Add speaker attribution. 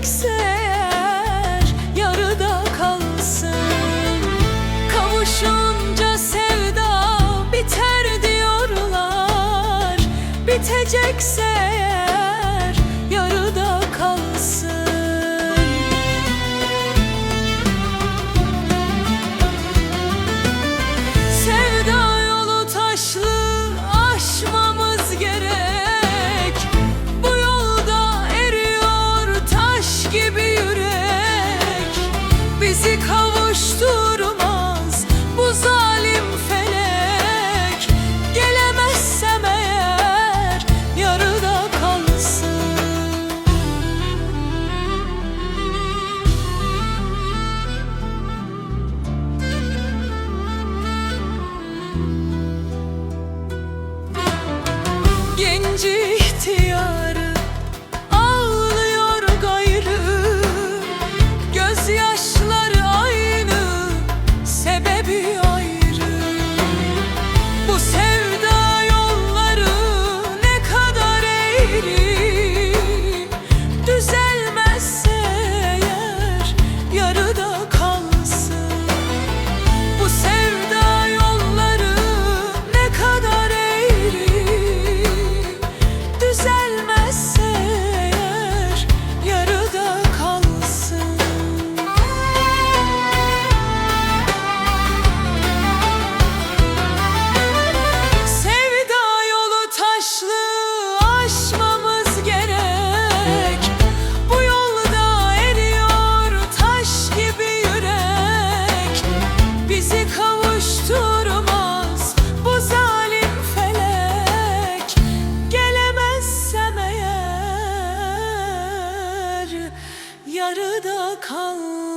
Speaker 1: ekser yarıda kalsın. Kavuşunca sevda biter diyorlar Bitecekse give yarıda kaldı.